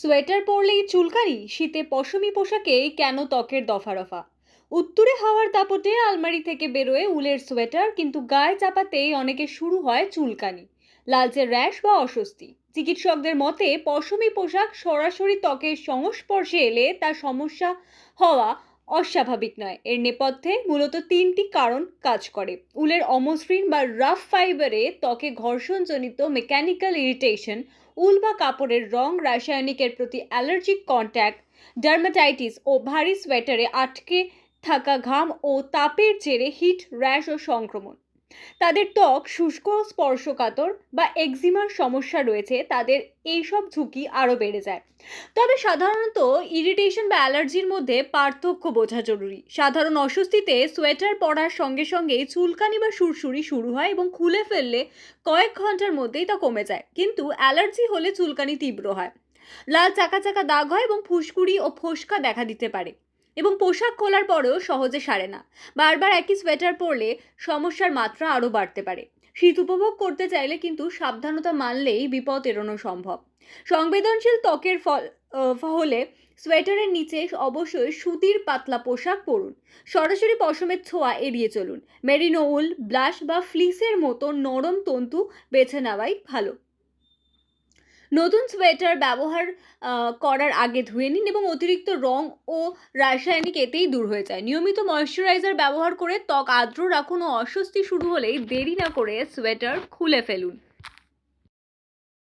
Sweater পরলেই চুলকানি শীতে পশমি পোশাকে কেন ত্বকের দফারফা উত্তরে হাওয়ার দাপটে আলমারি থেকে বেরোয় উলের সোয়েটার, কিন্তু গায়ে চাপাতেই অনেকে শুরু হয় চুলকানি। লালচে র্যাশ বা অস্বস্তি। চিকিৎসকদের মতে, পশমি পোশাক সরাসরি ত্বকের সংস্পর্শে এলে তা সমস্যা হওয়া অস্বাভাবিক নয়। এর নেপথ্যে মূলত তিনটি কারণ কাজ করে। উলের অমসৃণ বা রাফ ফাইবারে ত্বকে ঘর্ষণজনিত মেকানিক্যাল ইরিটেশন উল বা কাপড়ের রং রাসায়নিকের প্রতি অ্যালার্জিক কন্ট্যাক্ট ডার্মাটাইটিস ও ভারী সোয়েটারে আটকে থাকা ঘাম ও তাপের জেরে হিট র্যাশ ও সংক্রমণ। তাদের ত্বক শুষ্ক, স্পর্শকাতর বা এক্সিমার সমস্যা রয়েছে, তাদের এইসব ঝুঁকি আরও বেড়ে যায়। তবে সাধারণত ইরিটেশন বা অ্যালার্জির মধ্যে পার্থক্য বোঝা জরুরি। সাধারণ অস্বস্তিতে সোয়েটার পরার সঙ্গে সঙ্গে চুলকানি বা সুরসুরি শুরু হয় এবং খুলে ফেললে কয়েক ঘণ্টার মধ্যেই তা কমে যায়। কিন্তু অ্যালার্জি হলে চুলকানি তীব্র হয়। লাল চাকা চাকা দাগ হয় এবং ফুসকুড়ি ও ফোসকা দেখা দিতে পারে। এবং পোশাক খোলার পরেও সহজে সারে না। বারবার একই সোয়েটার পরলে সমস্যার মাত্রা আরও বাড়তে পারে। শীত উপভোগ করতে চাইলে কিন্তু সাবধানতা মানলেই বিপদ এড়ানো সম্ভব। সংবেদনশীল ত্বকের ফল হলে সোয়েটারের নিচে অবশ্যই সুতির পাতলা পোশাক পরুন। সরাসরি পশমের ছোঁয়া এড়িয়ে চলুন। মেরিনো উল, ব্লাশ বা ফ্লিসের মতো নরম তন্তু বেছে নেওয়াই ভালো। নতুন সোয়েটার ব্যবহার করার আগে ধুয়ে নিন এবং অতিরিক্ত রং ও রাসায়নিক এতেই দূর হয়ে যায়। নিয়মিত ময়শ্চারাইজার ব্যবহার করে ত্বক আর্দ্র রাখুন ও অস্বস্তি শুরু হলেই দেরি না করে সোয়েটার খুলে ফেলুন।